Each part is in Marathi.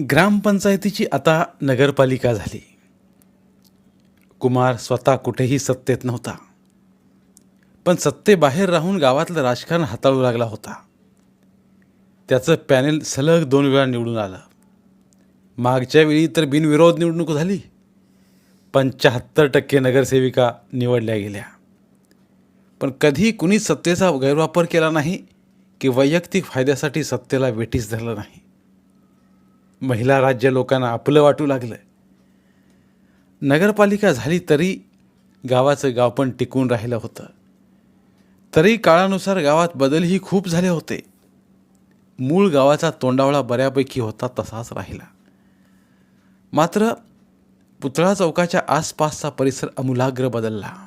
ग्रामपंचायतीची आता नगरपालिका झाली. कुमार स्वतः कुठेही सत्तेत नव्हता. पण सत्तेबाहेर राहून गावातलं राजकारण हाताळू लागला होता. त्याचं पॅनेल सलग दोन वेळा निवडून आलं. मागच्या वेळी तर बिनविरोध निवडणूक झाली. पंच्याहत्तर टक्के नगरसेविका निवडल्या गेल्या. पण कधी कुणी सत्तेचा गैरवापर केला नाही की वैयक्तिक फायद्यासाठी सत्तेला वेठीस धरलं नाही. महिला राज्य लोकांना आपलं वाटू लागलं नगरपालिका झाली तरी गावाचं गाव पण टिकून राहिलं होतं. तरी काळानुसार गावात बदलही खूप झाले होते. मूळ गावाचा तोंडावळा बऱ्यापैकी होता तसाच राहिला. मात्र पुतळा चौकाच्या आसपासचा परिसर अमूलाग्र बदलला.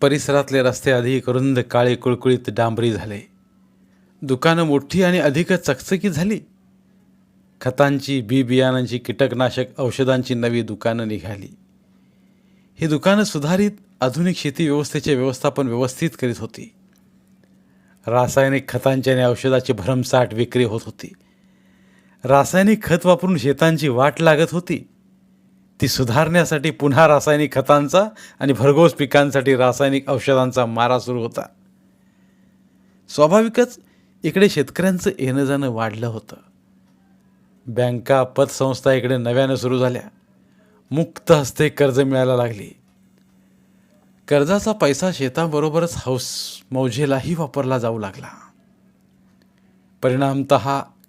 परिसरातले रस्ते अधिक रुंद काळे कुळकुळीत डांबरी झाले. दुकानं मोठी आणि अधिकच चकचकीत झाली. खतांची बी बियाणांची कीटकनाशक औषधांची नवी दुकानं निघाली. ही दुकानं सुधारित आधुनिक शेती व्यवस्थेचे व्यवस्थापन व्यवस्थित करीत होती. रासायनिक खतांची आणि औषधाची भरमसाठ विक्री होत होती. रासायनिक खत वापरून शेतांची वाट लागत होती. ती सुधारण्यासाठी पुन्हा रासायनिक खतांचा आणि भरघोस पिकांसाठी रासायनिक औषधांचा मारा सुरू होता. स्वाभाविकच इकडे शेतकऱ्यांचं येणं जाणं वाढलं होतं. बँका पतसंस्था इकडे नव्यानं सुरू झाल्या. मुक्त हस्ते कर्ज मिळायला लागली. कर्जाचा पैसा शेताबरोबरच हौस मौजेलाही वापरला जाऊ लागला. परिणामत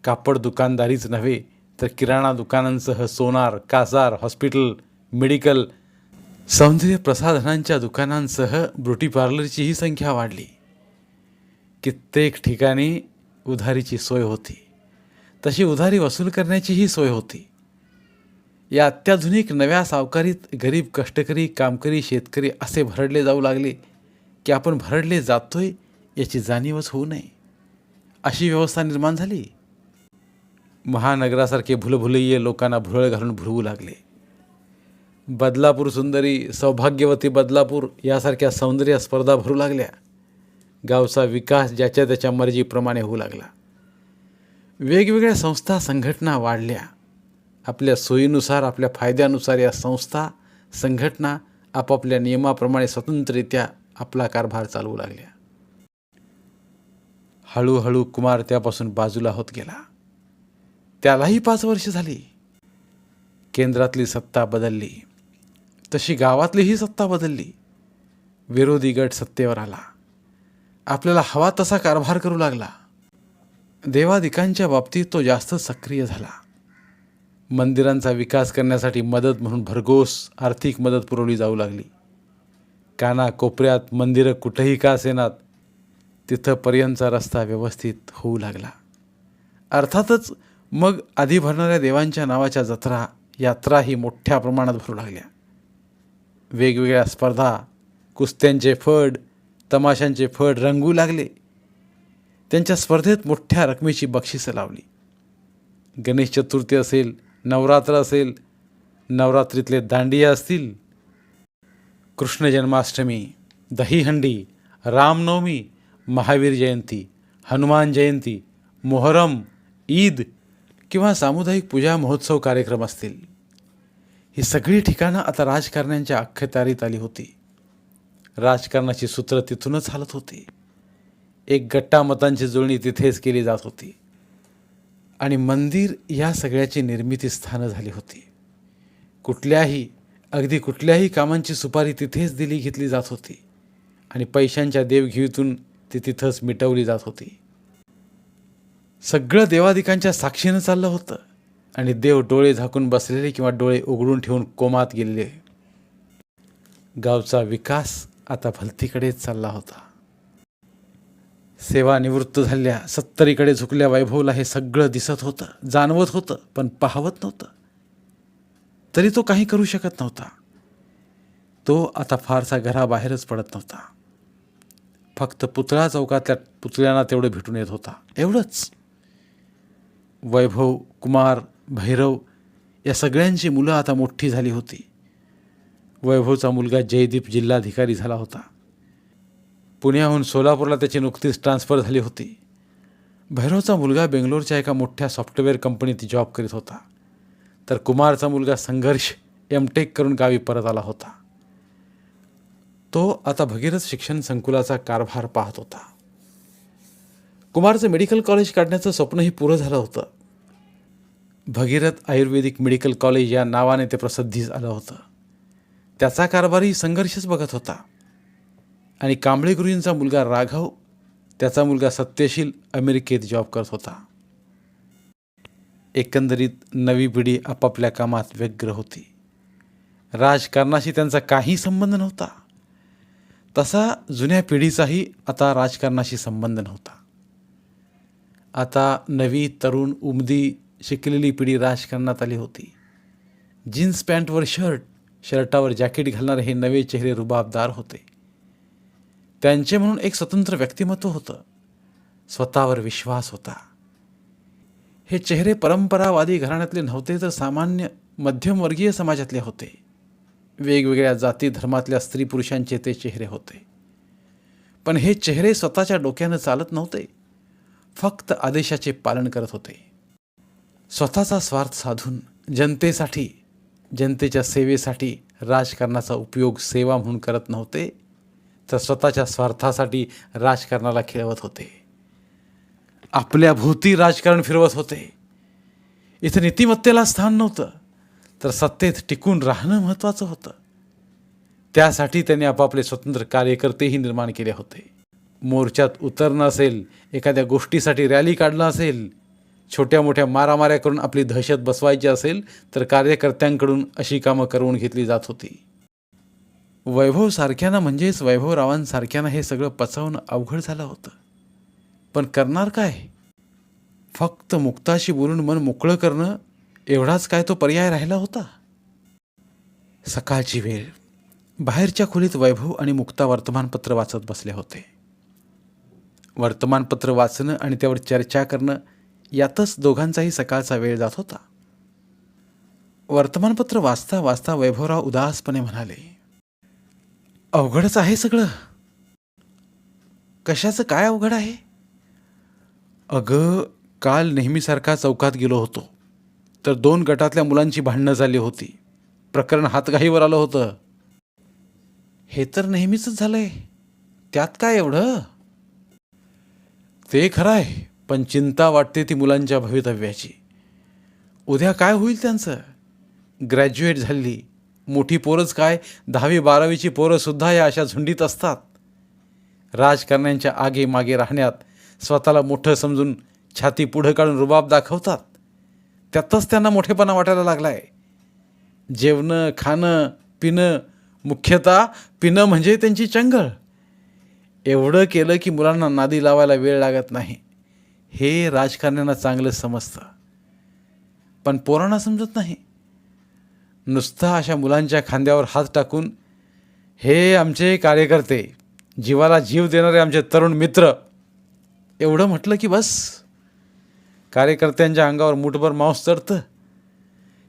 कापड दुकानदारीच नव्हे तर किराणा दुकानांसह सोनार कासार हॉस्पिटल मेडिकल सौंदर्य प्रसाधनांच्या दुकानांसह ब्युटी पार्लरचीही संख्या वाढली. कित्येक ठिकाणी उधारीची सोय होती. तशी उधारी वसूल करण्याचीही सोय होती. या अत्याधुनिक नव्या सावकारीत गरीब कष्टकरी कामकरी शेतकरी असे भरडले जाऊ लागले की आपण भरडले जातोय याची जाणीवच होऊ नये. अशी व्यवस्था निर्माण झाली. महानगरासारखे भुलभुलैये लोकांना भुरळ घालून भुरवू लागले. बदलापूर सुंदरी सौभाग्यवती बदलापूर यासारख्या सौंदर्य स्पर्धा भरू लागल्या. गावचा विकास ज्याच्या त्याच्या मर्जीप्रमाणे होऊ लागला. वेगवेगळ्या संस्था संघटना वाढल्या. आपल्या सोयीनुसार आपल्या फायद्यानुसार या संस्था संघटना आपापल्या नियमाप्रमाणे स्वतंत्ररित्या आपला कारभार चालवू लागल्या. हळूहळू कुमार त्यापासून बाजूला होत गेला. त्यालाही पाच वर्ष झाली. केंद्रातली सत्ता बदलली. तशी गावातलीही सत्ता बदलली. विरोधी गट सत्तेवर आला. आपल्याला हवा तसा कारभार करू लागला. देवादिकांच्या बाबतीत तो जास्त सक्रिय झाला. मंदिरांचा विकास करण्यासाठी मदत म्हणून भरघोस आर्थिक मदत पुरवली जाऊ लागली. काना कोपऱ्यात मंदिरं कुठेही का असेनात तिथंपर्यंतचा रस्ता व्यवस्थित होऊ लागला. अर्थातच मग आधी भरणाऱ्या देवांच्या नावाच्या जत्रा यात्राही मोठ्या प्रमाणात भरू लागल्या. वेगवेगळ्या स्पर्धा कुस्त्यांचे फड तमाशांचे फड रंगू लागले. त्यांच्या स्पर्धेत मोठ्या रकमेची बक्षिसं लावली. गणेश चतुर्थी असेल नवरात्र असेल नवरात्रीतले दांडिया असतील. कृष्ण जन्माष्टमी दहीहंडी रामनवमी महावीर जयंती हनुमान जयंती मोहरम ईद किंवा सामुदायिक पूजा महोत्सव कार्यक्रम असतील. ही सगळी ठिकाणं आता राजकारण्यांच्या अख्खत्यारीत आली होती. राजकारणाची सूत्र तिथूनच हालत होती. एक गट्टा मतांची जुळणी तिथेच केली जात होती. आणि मंदिर या सगळ्याची निर्मिती स्थानं झाली होती. कुठल्याही अगदी कुठल्याही कामांची सुपारी तिथेच दिली घेतली जात होती. आणि पैशांच्या देवघेवीतून ती तिथंच मिटवली जात होती. सगळं देवादिकांच्या साक्षीनं चाललं होतं. आणि देव डोळे झाकून बसलेले किंवा डोळे उघडून ठेवून कोमात गेलेले. गावचा विकास आता भलतीकडेच चालला होता. सेवानिवृत्त झालेल्या सत्तरीकडे झुकल्या वैभवला हे सगळं दिसत होतं जाणवत होतं पण पाहवत नव्हतं. तरी तो काही करू शकत नव्हता. तो आता फारसा घराबाहेरच पडत नव्हता. फक्त पुतळा चौकातल्या पुतळ्यांना तेवढं भेटून येत होता. एवढंच. वैभव कुमार भैरव या सगळ्यांची मुलं आता मोठी झाली होती. वैभवचा मुलगा जयदीप जिल्हाधिकारी झाला होता. पुण्याहून सोलापूरला त्याची नुकतीच ट्रान्सफर झाली होती. भैरवचा मुलगा बेंगलोरच्या एका मोठ्या सॉफ्टवेअर कंपनीत जॉब करीत होता. तर कुमारचा मुलगा संघर्ष एम टेक करून गावी परत आला होता. तो आता भगीरथ शिक्षण संकुलाचा कारभार पाहत होता. कुमारचं मेडिकल कॉलेज काढण्याचं स्वप्नही पुरं झालं होतं. भगीरथ आयुर्वेदिक मेडिकल कॉलेज या नावाने ते प्रसिद्धीस आलं होतं. त्याचा कारभारही संघर्षच बघत होता. आणि कांबळे गुरुजींचा मुलगा राघव त्याचा मुलगा सत्यशील अमेरिकेत जॉब करत होता. एकंदरीत नवी पिढी आपापल्या कामात व्यग्र होती. राजकारणाशी त्यांचा काही संबंध नव्हता. तसा जुन्या पिढीचाही आता राजकारणाशी संबंध नव्हता. आता नवी तरुण उमदी शिकलेली पिढी राजकारणात आली होती. जीन्स पॅन्टवर शर्ट शर्टावर जॅकेट घालणारे हे नवे चेहरे रुबाबदार होते. त्यांचे म्हणून एक स्वतंत्र व्यक्तिमत्व होतं. स्वतःवर विश्वास होता. हे चेहरे परंपरावादी घराण्यातले नव्हते तर सामान्य मध्यमवर्गीय समाजातले होते. वेगवेगळ्या जाती धर्मातल्या स्त्री पुरुषांचे ते चेहरे होते. पण हे चेहरे स्वतःच्या डोक्यानं चालत नव्हते. फक्त आदेशाचे पालन करत होते. स्वतःचा स्वार्थ साधून जनतेसाठी जनतेच्या सेवेसाठी राजकारणाचा उपयोग सेवा म्हणून करत नव्हते. तर स्वतःच्या स्वार्थासाठी राजकारणाला खेळवत होते. आपल्या भोवती राजकारण फिरवत होते. इथं नीतिमत्तेला स्थान नव्हतं. तर सत्तेत टिकून राहणं महत्त्वाचं होतं. त्यासाठी त्यांनी आपापले स्वतंत्र कार्यकर्तेही निर्माण केले होते. मोर्चात उतरणं असेल एखाद्या गोष्टीसाठी रॅली काढणं असेल छोट्या मोठ्या मारामाऱ्या करून आपली दहशत बसवायची असेल तर कार्यकर्त्यांकडून अशी कामं करवून घेतली जात होती. वैभव सारख्यांना म्हणजेच वैभवरावांसारख्यानं हे सगळं पचवणं अवघड झालं होतं. पण करणार काय? फक्त मुक्ताशी बोलून मन मोकळं करणं एवढाच काय तो पर्याय राहिला होता? सकाळची वेळ. बाहेरच्या खोलीत वैभव आणि मुक्ता वर्तमानपत्र वाचत बसले होते. वर्तमानपत्र वाचणं आणि त्यावर चर्चा करणं यातच दोघांचाही सकाळचा वेळ जात होता. वर्तमानपत्र वाचता वाचता वैभवराव उदासपणे म्हणाले अवघडच आहे सगळं. कशाचं काय अवघड आहे? अगं काल नेहमीसारखा चौकात गेलो होतो. तर दोन गटातल्या मुलांची भांडणं झाली होती. प्रकरण हातगाईवर आलं होतं. हे तर नेहमीच झालंय. त्यात काय एवढं? ते खरं आहे पण चिंता वाटते ती मुलांच्या भवितव्याची. उद्या काय होईल त्यांचं? ग्रॅज्युएट झाली मोठी पोरंच काय? दहावी बारावीची पोरंसुद्धा या अशा झुंडीत असतात. राजकारण्यांच्या आगे मागे राहण्यात स्वतःला मोठं समजून छाती पुढं काढून रुबाब दाखवतात. त्यातच त्यांना मोठेपणा वाटायला लागला आहे जेवणं खाणं पिणं मुख्यतः पिणं म्हणजे त्यांची चंगळ. एवढं केलं की मुलांना नादी लावायला वेळ लागत नाही. हे राजकारण्यांना चांगलं समजतं. पण पोरांना समजत नाही. नुसता अशा मुलांच्या खांद्यावर हात टाकून हे आमचे कार्यकर्ते जीवाला जीव देणारे आमचे तरुण मित्र. एवढं म्हटलं की बस. कार्यकर्त्यांच्या अंगावर मुठभर मांस चढतं.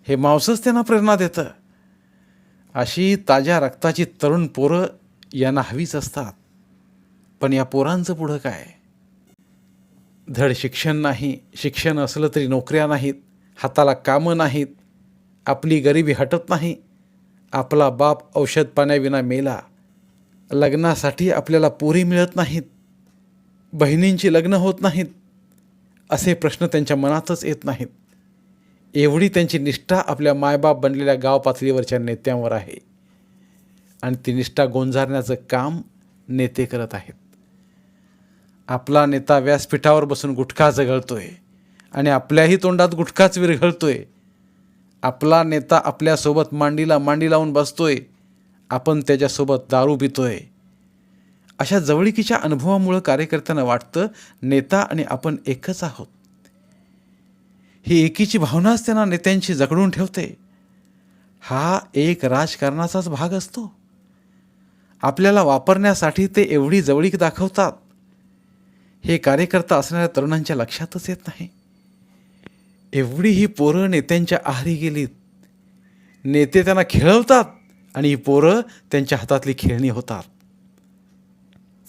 हे मांसच त्यांना प्रेरणा देतं. अशी ताज्या रक्ताची तरुण पोरं यांना हवीच असतात. पण या पोरांचं पुढं काय? धड शिक्षण नाही शिक्षण असलं तरी नोकऱ्या नाहीत हाताला कामं नाहीत आपली गरिबी हटत नाही. आपला बाप औषध पाण्याविना मेला. लग्नासाठी आपल्याला पोरी मिळत नाहीत. बहिणींची लग्न होत नाहीत. असे प्रश्न त्यांच्या मनातच येत नाहीत. एवढी त्यांची निष्ठा आपल्या मायबाप बनलेल्या गाव पातळीवरच्या नेत्यांवर आहे. आणि ती निष्ठा गोंजारण्याचं काम नेते करत आहेत. आपला नेता व्यासपीठावर बसून गुटखा जगळतोय. आणि आपल्याही तोंडात गुटखाच विरघळतोय. आपला नेता आपल्यासोबत मांडीला मांडी लावून बसतोय. आपण त्याच्यासोबत दारू पितोय. अशा जवळिकीच्या अनुभवामुळं कार्यकर्त्यांना वाटतं नेता आणि आपण एकच आहोत. ही एकीची भावनाच त्यांना नेत्यांशी जगडून ठेवते. हा एक राजकारणाचाच भाग असतो. आपल्याला वापरण्यासाठी ते एवढी जवळीक दाखवतात. हे कार्यकर्ता असणाऱ्या तरुणांच्या लक्षातच येत नाही. एवढी ही पोरं नेत्यांच्या आहारी गेलीत. नेते त्यांना खेळवतात आणि ही पोरं त्यांच्या हातातली खेळणी होतात.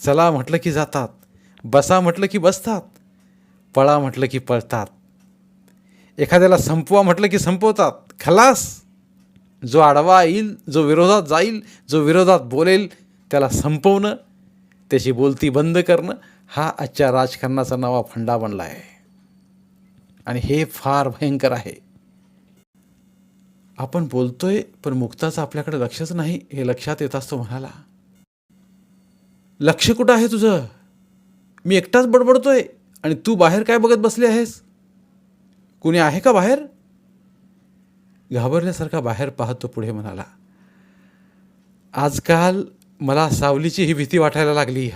चला म्हटलं की जातात बसा म्हटलं की बसतात पळा म्हटलं की पळतात. एखाद्याला संपवा म्हटलं की संपवतात. खलास! जो आडवा येईल जो विरोधात जाईल जो विरोधात बोलेल त्याला संपवणं त्याची बोलती बंद करणं हा आजच्या राजकारणाचा नवा फंडा बनला आहे आणि हे फार भयंकर आहे. आपण बोलतोय पण मुक्ताचं आपल्याकडे लक्षच नाही हे लक्षात येत असतो म्हणाला. लक्ष कुठं आहे तुझं? मी एकटाच बडबडतोय आणि तू बाहेर काय बघत बसले आहेस? कुणी आहे का बाहेर? घाबरल्यासारखा बाहेर पाहतो पुढे म्हणाला. आजकाल मला सावलीची ही भीती वाटायला लागली.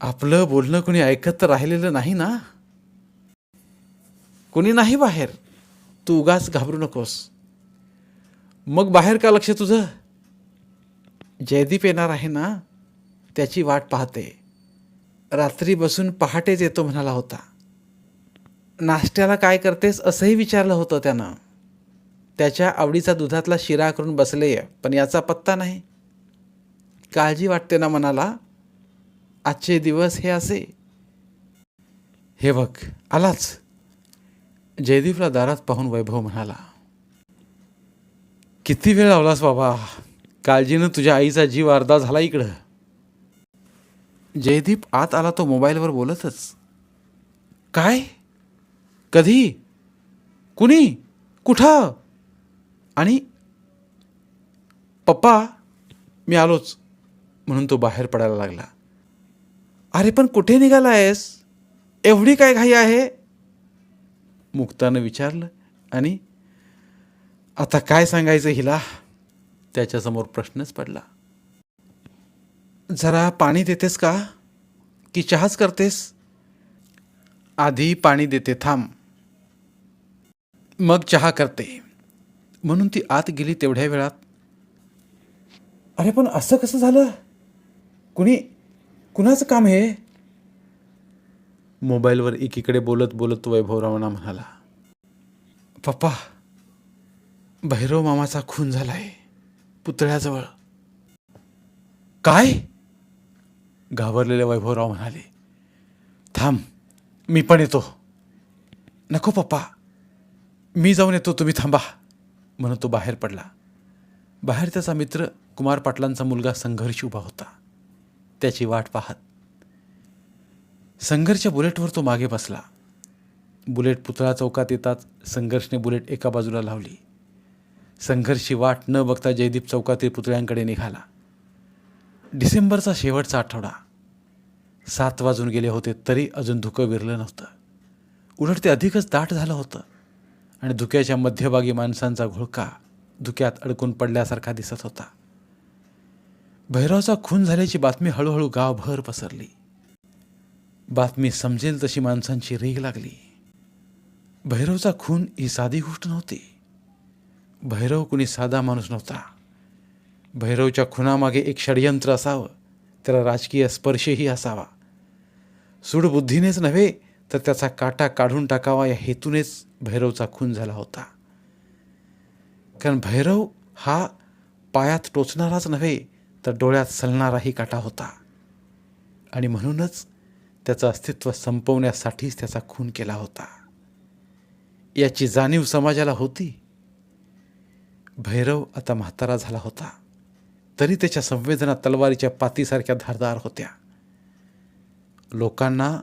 आपलं बोलणं कुणी ऐकत तर राहिलेलं नाही ना? कुणी नाही बाहेर. तू उगाच घाबरू नकोस. मग बाहेर का लक्ष तुझं? जयदीप येणार आहे ना त्याची वाट पाहते. रात्री बसून पहाटेच येतो म्हणाला होता. नाश्त्याला काय करतेस असंही विचारलं होतं त्यानं. त्याच्या आवडीचा दुधातला शिरा करून बसले पण याचा पत्ता नाही. काळजी वाटते ना मनाला? आजचे दिवस हे असे. हे बघ आलाच. जयदीपला दारात पाहून वैभव म्हणाला किती वेळ लावलास बाबा? काळजीनं तुझ्या आईचा जीव अर्धा झाला इकडं. जयदीप आत आला तो मोबाईलवर बोलतच काय? कधी? कुणी? कुठं? आणि पप्पा मी आलोच म्हणून तो बाहेर पडायला लागला. अरे पण कुठे निघाला आहेस एवढी काय घाई आहे? मुक्तानं विचारलं आणि आता काय सांगायचं हिला? त्याच्यासमोर प्रश्नच पडला. जरा पाणी देतेस का? की चहाच करतेस? आधी पाणी देते थांब. मग चहा करते. म्हणून ती आत गेली तेवढ्या वेळात. अरे पण असं कसं झालं? कुणी कुणाचं काम हे? मोबाईलवर एकीकडे बोलत बोलत वैभवरावांना म्हणाला पप्पा भैरव मामाचा खून झाला आहे पुतळ्याजवळ. काय? घाबरलेले वैभवराव म्हणाले थांब मी पण येतो. नको पप्पा मी जाऊन येतो तुम्ही थांबा म्हणून तो बाहेर पडला. बाहेर त्याचा मित्र कुमार पाटलांचा मुलगा संघर्ष उभा होता. त्याची वाट पाहत संघर्षच्या बुलेटवर तो मागे बसला. बुलेट पुतळा चौकात येताच संघर्षने बुलेट एका बाजूला लावली. संघर्षची वाट न बघता जयदीप चौकातील पुतळ्यांकडे निघाला. डिसेंबरचा शेवटचा आठवडा. सात वाजून गेले होते तरी अजून धुकं विरलं नव्हतं. उलट ते अधिकच दाट झालं होतं. आणि धुक्याच्या मध्यभागी माणसांचा घोळका धुक्यात अडकून पडल्यासारखा दिसत होता. भैरवचा खून झाल्याची बातमी हळूहळू गावभर पसरली. बातमी समजेल तशी माणसांची रेग लागली. भैरवचा खून ही साधी गोष्ट नव्हती. भैरव कुणी साधा माणूस नव्हता. भैरवच्या खुनामागे एक षडयंत्र असावं त्याला राजकीय स्पर्शही असावा. सूडबुद्धीनेच नव्हे तर त्याचा काटा काढून टाकावा या हेतूनेच भैरवचा खून झाला होता. कारण भैरव हा पायात टोचणाराच नव्हे तर डोळ्यात सलणाराही काटा होता. आणि म्हणूनच त्याचं अस्तित्व संपवण्यासाठीच त्याचा खून केला होता. याची जाणीव समाजाला होती. भैरव आता म्हातारा झाला होता. तरी त्याच्या संवेदना तलवारीच्या पातीसारख्या धारदार होत्या. लोकांना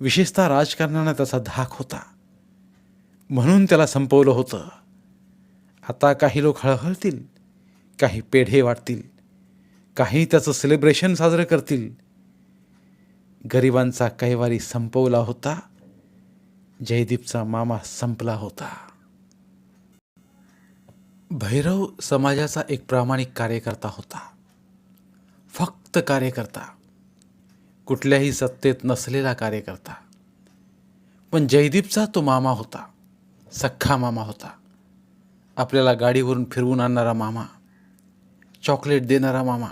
विशेषतः राजकारणाने त्याचा धाक होता. म्हणून त्याला संपवलं होतं. आता काही लोक हळहळतील. काही पेढे वाटतील. काही त्याचं सेलिब्रेशन साजरं करतील. गरिबांचा कैवारी संपवला होता जयदीपचा मामा संपला होता. भैरव समाजाचा एक प्रामाणिक कार्यकर्ता होता. फक्त कार्यकर्ता. कुठल्याही सत्तेत नसलेला कार्यकर्ता. पण जयदीपचा तो मामा होता सख्खा मामा होता. आपल्याला गाडीवरून फिरवून आणणारा मामा चॉकलेट देणारा मामा.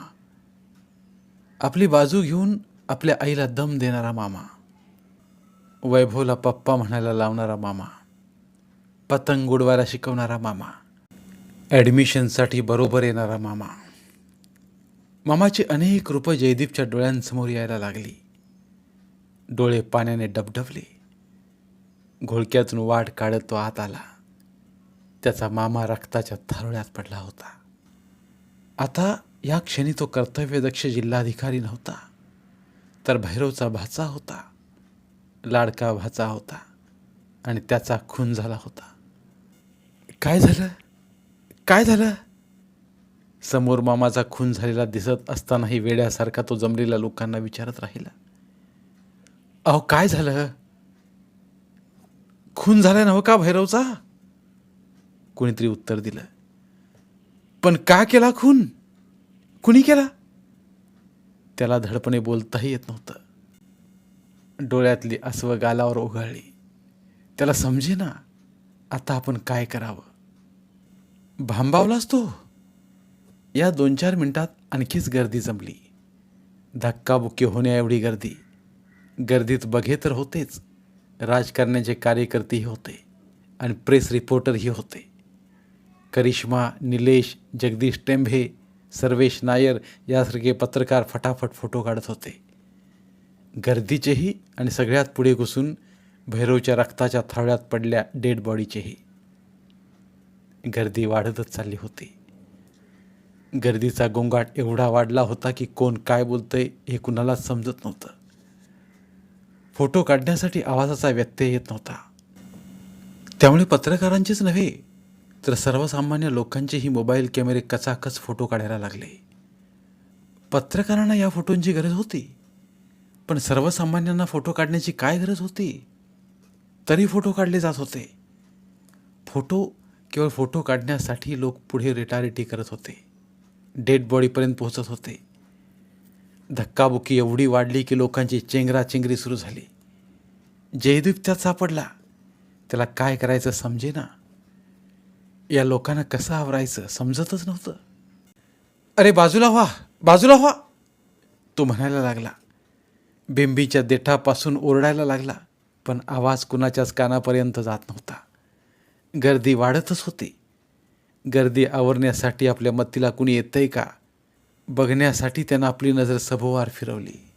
आपली बाजू घेऊन आपल्या आईला दम देणारा मामा. वैभवला पप्पा म्हणायला लावणारा मामा. पतंग उडवायला शिकवणारा मामा. ॲडमिशनसाठी बरोबर येणारा मामा. मामाची अनेक रूपं जयदीपच्या डोळ्यांसमोर यायला लागली. डोळे पाण्याने डबडबले. घोळक्यातून वाट काढत तो आत आला. त्याचा मामा रक्ताच्या थारोळ्यात पडला होता. आता या क्षणी तो कर्तव्यदक्ष जिल्हाधिकारी नव्हता. तर भैरवचा भाचा होता. लाडका भाचा होता आणि त्याचा खून झाला होता. काय झालं? काय झालं? समोर मामाचा खून झालेला दिसत असतानाही वेड्यासारखा तो जमलेल्या लोकांना विचारत राहिला. अहो काय झालं? खून झाला नव्ह हो का भैरवचा? कोणीतरी उत्तर दिलं. पण का केला खून? कुणी केला? त्याला धडपणे बोलताही येत नव्हतं. डोळ्यातली अस्व गालावर ओघळली त्याला समजे ना आता आपण काय करावं? भांबावलाच तो? या दोन चार मिनिटात आणखीच गर्दी जमली. धक्काबुक्की होण्याएवढी गर्दी. गर्दीत बघे तर होतेच. राजकारण्याचे कार्यकर्तेही होते आणि प्रेस रिपोर्टरही होते. करिश्मा निलेश जगदीश टेंभे सर्वेश नायर यासारखे पत्रकार फटाफट फोटो काढत होते. गर्दीचेही आणि सगळ्यात पुढे घुसून भैरवच्या रक्ताच्या थाळ्यात पडल्या डेड बॉडीचेही. गर्दी वाढतच चालली होती. गर्दीचा गोंगाट एवढा वाढला होता की कोण काय बोलतंय हे कुणालाच समजत नव्हतं. फोटो काढण्यासाठी आवाजाचा व्यत्यय येत नव्हता. त्यामुळे पत्रकारांचेच नव्हे तर सर्वसामान्य लोकांचेही मोबाईल कॅमेरे कचाकच फोटो काढायला लागले. पत्रकारांना या फोटोंची गरज होती. पण सर्वसामान्यांना फोटो काढण्याची काय गरज होती? तरी फोटो काढले जात होते. फोटो केवळ फोटो काढण्यासाठी लोक पुढे रेटारेटी करत होते. डेड बॉडीपर्यंत पोहोचत होते. धक्काबुक्की एवढी वाढली की लोकांची चेंगराचेंगरी सुरू झाली. जयदीप त्यात सापडला. त्याला काय करायचं समजे ना या लोकांना कसं आवरायचं? समजतच नव्हतं. अरे बाजूला व्हा बाजूला व्हा. तो म्हणायला लागला बिंबीच्या देठापासून ओरडायला लागला पण आवाज कुणाच्याच कानापर्यंत जात नव्हता. गर्दी वाढतच होती. गर्दी आवरण्यासाठी आपल्या मत्तीला कुणी येतंय का? बघण्यासाठी त्यानं आपली नजर सभोवार फिरवली.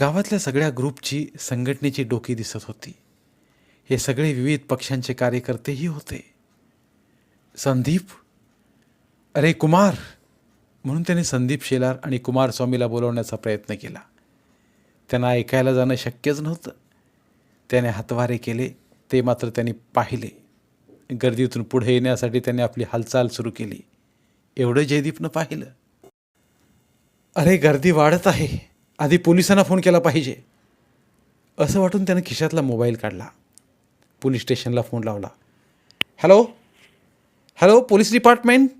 गावातल्या सगळ्या ग्रुपची संघटनेची डोकी दिसत होती. हे सगळे विविध पक्षांचे कार्यकर्तेही होते. संदीप? अरे कुमार. म्हणून त्याने संदीप शेलार आणि कुमारस्वामीला बोलवण्याचा प्रयत्न केला. त्यांना ऐकायला जाणं शक्यच नव्हतं. त्याने हातवारे केले ते मात्र त्यांनी पाहिले. गर्दीतून पुढे येण्यासाठी त्याने आपली हालचाल सुरू केली. एवढं जयदीपनं पाहिलं. अरे गर्दी वाढत आहे. आधी पोलिसांना फोन केला पाहिजे. असं वाटून त्यानं खिशातला मोबाईल काढला. पोलीस स्टेशनला फोन लावला. हॅलो? हॅलो पोलीस डिपार्टमेंट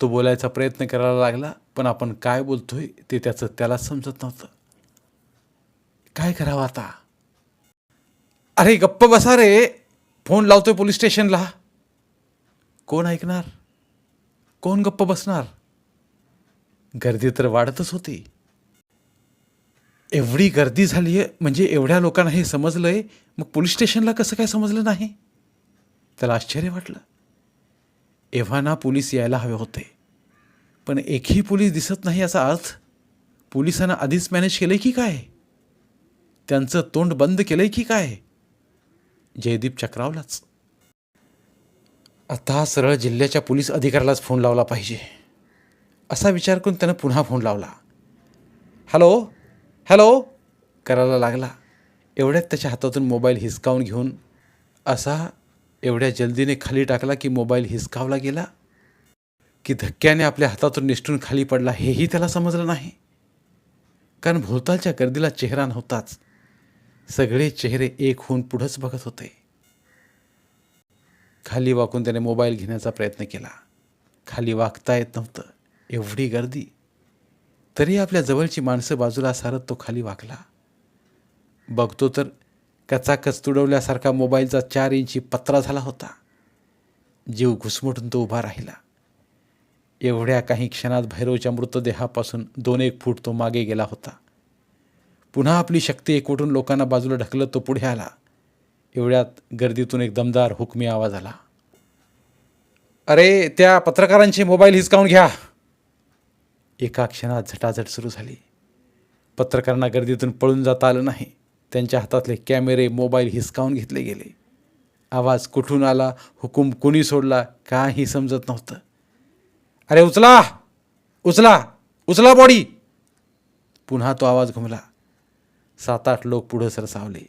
तो बोलायचा प्रयत्न करायला लागला पण आपण काय बोलतोय ते त्याचं त्याला समजत नव्हतं. काय करावं आता? अरे गप्प बसा रे. फोन लावतोय पोलीस स्टेशनला कोण ऐकणार? कोण गप्प बसणार? गर्दी तर वाढतच होती. एवढी गर्दी झाली आहे म्हणजे एवढ्या लोकांना हे समजलंय मग पोलीस स्टेशनला कसं काय समजलं नाही? त्याला आश्चर्य वाटलं. एव्हाना पोलीस यायला हवे होते. पण एकही पोलीस दिसत नाही याचा अर्थ पोलिसांना आधीच मॅनेज केलं की काय? त्यांचं तोंड बंद केलं की काय? जयदीप चक्रावलाच. आता सरळ जिल्ह्याच्या पोलीस अधिकाऱ्यालाच फोन लावला पाहिजे. असा विचार करून त्यानं पुन्हा फोन लावला. हॅलो? हॅलो? करायला लागला. एवढ्यात त्याच्या हातातून मोबाईल हिसकावून घेऊन असा एवढ्या जल्दीने खाली टाकला की मोबाईल हिसकावला गेला की धक्क्याने आपल्या हातातून निष्ठून खाली पडला हेही त्याला समजलं नाही. कारण भोवतालच्या गर्दीला चेहरा नव्हताच. सगळे चेहरे एक होऊन पुढंच बघत होते. खाली वाकून त्याने मोबाईल घेण्याचा प्रयत्न केला. खाली वाकता येत नव्हतं. एवढी गर्दी. तरी आपल्या जवळची माणसं बाजूला सारत तो खाली वाकला बघतो तर कचाकच तुडवल्यासारखा मोबाईलचा चार इंची पत्रा झाला होता. जीव घुसमटून तो उभा राहिला. एवढ्या काही क्षणात भैरवच्या मृतदेहापासून दोन एक फूट तो मागे गेला होता. पुन्हा आपली शक्ती एकवटून लोकांना बाजूला ढकलत तो पुढे आला. एवढ्यात गर्दीतून एक दमदार हुकमी आवाज आला. अरे त्या पत्रकारांचे मोबाईल हिसकावून घ्या. एका क्षणात झटाझट सुरू झाली. पत्रकारांना गर्दीतून पळून जाता आलं नाही. त्यांच्या हातातले कॅमेरे मोबाईल हिसकावून घेतले गेले. आवाज कुठून आला हुकूम कुणी सोडला काही समजत नव्हतं. अरे उचला! उचला! उचला बॉडी पुन्हा तो आवाज घुमला. सात आठ लोक पुढं सरसावले.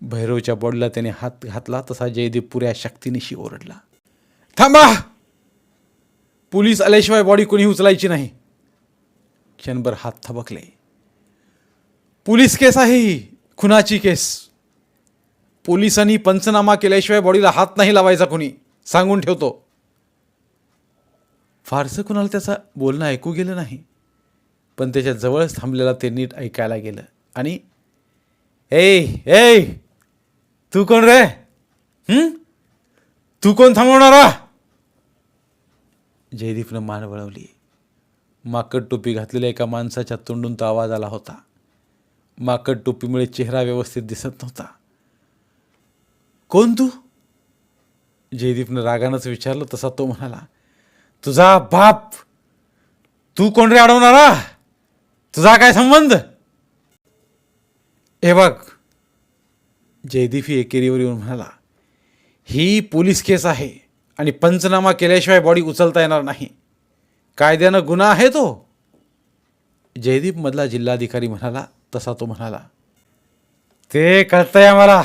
भैरवच्या बॉडीला त्याने हात घातला तसा जयदीप पुऱ्या शक्तीनिशी ओरडला. थांबा! पोलीस आल्याशिवाय बॉडी कोणी उचलायची नाही. क्षणभर हात थबकले. पोलीस केस आहे ही. खुनाची केस. पोलिसांनी पंचनामा केल्याशिवाय बॉडीला हात नाही लावायचा कुणी सांगून ठेवतो. फारसं कुणाला त्याचं बोलणं ऐकू गेलं नाही. पण त्याच्या जवळच थांबलेला ते नीट ऐकायला गेलं. आणि ए ए तू कोण रे? तू कोण थांबवणारा जयदीपनं मान वळवली. माकड टोपी घातलेल्या एका माणसाच्या तोंडून तो आवाज आला होता. माकड टोपीमुळे चेहरा व्यवस्थित दिसत नव्हता. कोण तू? जयदीपनं रागानंच विचारलं तसा तो म्हणाला तुझा बाप तू कोण रे अडवणारा? तुझा काय संबंध? हे बघ जयदीप ही एकेरीवर येऊन म्हणाला ही पोलीस केस आहे आणि पंचनामा केल्याशिवाय बॉडी उचलता येणार नाही. कायद्यानं गुन्हा आहे तो. जयदीपमधला जिल्हाधिकारी म्हणाला तसा तो म्हणाला ते कळतंय आम्हाला.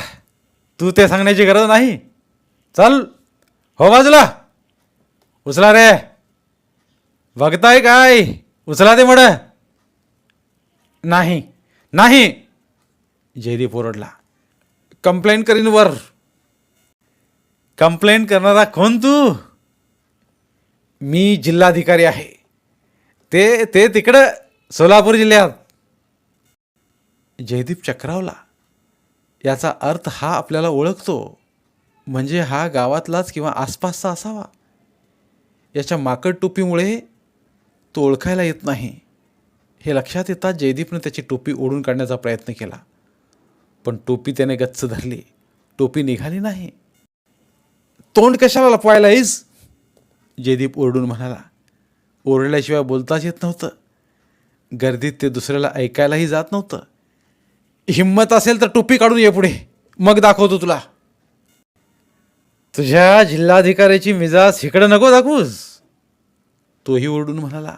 तू ते सांगण्याची गरज नाही. चल हो बाजूला. उचला रे. बघताय काय? उचला ते मड. नाही नाही. जयदीप ओरडला कंप्लेंट करीन वर. कंप्लेंट करणारा कोण तू? मी जिल्हाधिकारी आहे. ते ते तिकडं सोलापूर जिल्ह्यात. जयदीप चक्रावला. याचा अर्थ हा आपल्याला ओळखतो. म्हणजे हा गावातलाच किंवा आसपासचा असावा. याच्या माकड टोपीमुळे तो ओळखायला येत नाही. हे लक्षात येताच जयदीपनं त्याची टोपी ओढून काढण्याचा प्रयत्न केला. पण टोपी त्याने गच्च धरली. टोपी निघाली नाही. तोंड कशाला लपवायला येस जयदीप ओरडून म्हणाला. ओरडल्याशिवाय बोलताच येत नव्हतं. गर्दीत ते दुसऱ्याला ऐकायलाही जात नव्हतं. हिंमत असेल तर टोपी काढून ये पुढे. मग दाखवतो तुला. तुझ्या जिल्हाधिकाऱ्याची मिजाज इकडं नको दाखवूस. तोही ओरडून म्हणाला.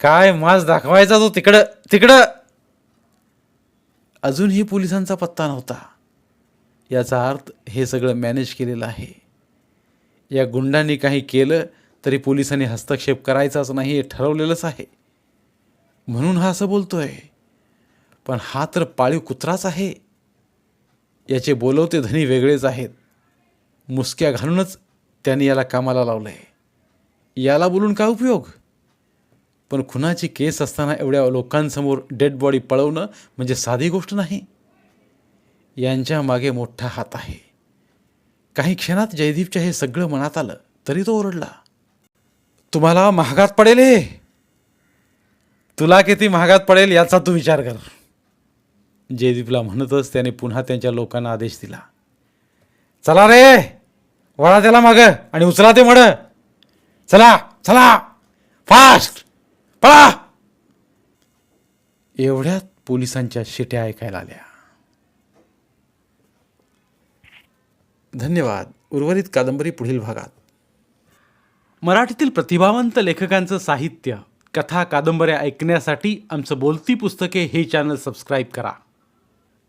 काय माज दाखवायचा तो तिकडं तिकडं. अजूनही पोलिसांचा पत्ता नव्हता. याचा अर्थ हे सगळं मॅनेज केलेलं आहे. या गुंडांनी काही केलं तरी पोलिसांनी हस्तक्षेप करायचाच नाही हे ठरवलेलंच आहे. म्हणून हा असं बोलतोय. पण हा तर पाळीव कुत्राच आहे? याचे बोलवते धनी वेगळेच आहेत. मुसक्या घालूनच त्याने याला कामाला लावलं आहे याला बोलून काय उपयोग? पण खुनाची केस असताना एवढ्या लोकांसमोर डेड बॉडी पळवणं म्हणजे साधी गोष्ट नाही. यांच्या मागे मोठा हात आहे. काही क्षणात जयदीपच्या हे सगळं मनात आलं तरी तो ओरडला. तुम्हाला महागात पडेल हे. तुला किती महागात पडेल याचा तू विचार कर. जयदीपला म्हणतच त्याने पुन्हा त्यांच्या लोकांना आदेश दिला. चला रे वळा त्याला माग आणि उचला ते मड. चला चला फास्ट पळा. एवढ्यात पोलिसांच्या शिट्या ऐकायला आल्या. धन्यवाद. उर्वरित कादंबरी पुढील भागात. मराठीतील प्रतिभावंत लेखकांचं साहित्य कथा कादंबऱ्या ऐकण्यासाठी आमचं बोलती पुस्तके हे चॅनल सबस्क्राईब करा.